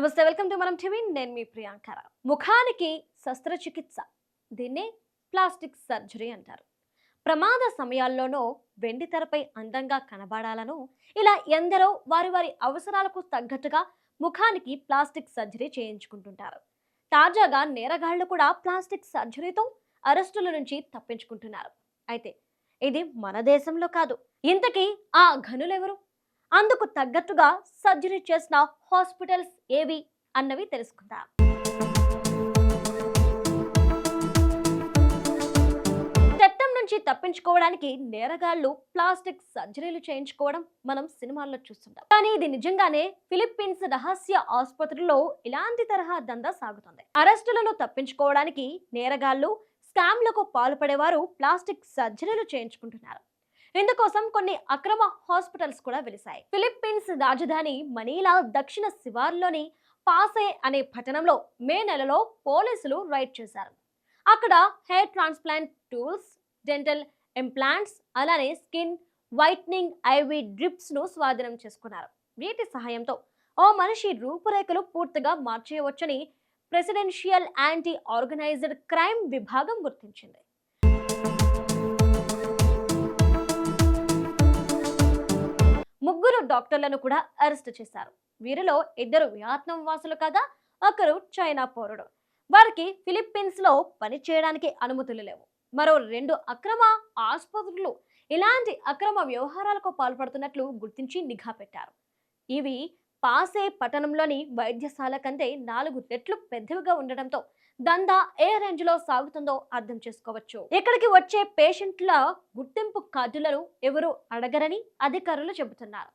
నమస్తే welcome to మనం TV. నేను మీ ప్రియాంకర ముఖానికి శస్త్రచికిత్స దీన్ని ప్లాస్టిక్ సర్జరీ అంటారు. ప్రమాద సమయాల్లోనో వెండి తెరపై అందంగా కనబడాలను ఇలా ఎందరో వారి వారి అవసరాలకు తగ్గట్టుగా ముఖానికి ప్లాస్టిక్ సర్జరీ చేయించుకుంటుంటారు. తాజాగా నేరగాళ్ళు కూడా ప్లాస్టిక్ సర్జరీతో అరెస్టుల నుంచి తప్పించుకుంటున్నారు. అయితే ఇది మన దేశంలో కాదు. ఇంతకీ ఆ ఘనులెవరు? అందుకు తగ్గట్టుగా సర్జరీ చేసిన హాస్పిటల్స్ ఏవి అన్నవి తెలుసుకుందాం. చట్టం నుంచి తప్పించుకోవడానికి నేరగాళ్ళు ప్లాస్టిక్ సర్జరీలు చేయించుకోవడం మనం సినిమాల్లో చూస్తుంటాం. కానీ ఇది నిజంగానే ఫిలిప్పీన్స్ రహస్య ఆసుపత్రిలో ఇలాంటి తరహా దందా సాగుతుంది. అరెస్టులను తప్పించుకోవడానికి నేరగాళ్ళు స్కామ్లకు పాల్పడేవారు ప్లాస్టిక్ సర్జరీలు చేయించుకుంటున్నారు. ఇందుకోసం కొన్ని అక్రమ హాస్పిటల్స్ కూడా వెలిశాయి. ఫిలిప్పీన్స్ రాజధాని మనీలా దక్షిణ శివార్లోని పాసే అనే పట్టణంలో మే నెలలో పోలీసులు రైడ్ చేశారు. అక్కడ hair transplant tools dental implants అలానే స్కిన్ వైట్నింగ్ ఐవి డ్రిప్స్ను స్వాధీనం చేసుకున్నారు. వీటి సహాయంతో ఓ మనిషి రూపురేఖలు పూర్తిగా మార్చేయవచ్చని ప్రెసిడెన్షియల్ యాంటీ ఆర్గనైజ్డ్ క్రైమ్ విభాగం గుర్తించింది. డాక్టర్లను కూడా అరెస్ట్ చేశారు. వీరిలో ఇద్దరు వియత్నాం వాసులు కాగా ఒకరు చైనా పౌరుడు. వారికి ఫిలిప్పీన్స్లో పని చేయడానికి అనుమతులు లేవు. మరో రెండు అక్రమ ఆసుపత్రులు ఇలాంటి అక్రమ వ్యవహారాలకు పాల్పడుతున్నట్లు గుర్తించి నిఘా పెట్టారు. ఇవి పాసే పట్టణంలోని వైద్యశాల కంటే నాలుగు రెట్లు పెద్దవిగా ఉండడంతో దందా ఏ రేంజ్లో సాగుతుందో అర్థం చేసుకోవచ్చు. ఇక్కడికి వచ్చే పేషెంట్ల గుర్తింపు కార్డులను ఎవరు అడగరని అధికారులు చెబుతున్నారు.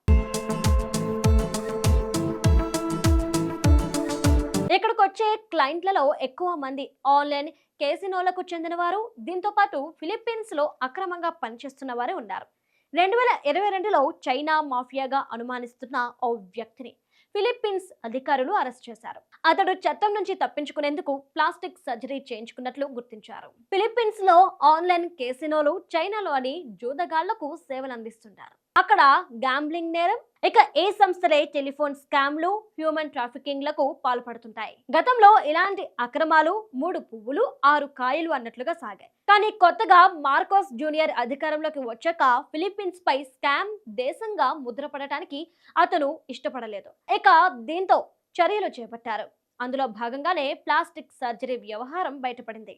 ఇక్కడికి వచ్చే క్లయింట్లలో ఎక్కువ మంది ఆన్లైన్ కేసినోలకు చెందిన వారు దీంతో పాటు ఫిలిప్పీన్స్లో అక్రమంగా పనిచేస్తున్న వారే ఉన్నారు. రెండు వేల ఇరవై రెండులో చైనా మాఫియాగా అనుమానిస్తున్న ఓ వ్యక్తిని ఫిలిప్పీన్స్ అధికారులు అరెస్ట్ చేశారు. అతడు చట్టం నుంచి తప్పించుకునేందుకు ప్లాస్టిక్ సర్జరీ చేయించుకున్నట్లు గుర్తించారు. ఫిలిప్పీన్స్లో ఆన్లైన్ కేసినోలు చైనాలోని జూదగాళ్ళకు సేవలు అందిస్తుంటారు అక్కడ గ్యాంబ్లింగ్ నేరం ఇక ఏ సంస్థలే టెలిఫోన్ స్కామ్లు హ్యూమన్ ట్రాఫికింగ్లకు పాల్పడుతుంటాయి. గతంలో ఇలాంటి అక్రమాలు మూడు పువ్వులు ఆరు కాయలు అన్నట్లుగా సాగాయి. కానీ కొత్తగా మార్కోస్ జూనియర్ అధికారంలోకి వచ్చాక ఫిలిప్పీన్స్ పై స్కామ్ దేశంగా ముద్రపడటానికి అతను ఇష్టపడలేదు. ఇక దీంతో చర్యలు చేపట్టారు. అందులో భాగంగానే ప్లాస్టిక్ సర్జరీ వ్యవహారం బయటపడింది.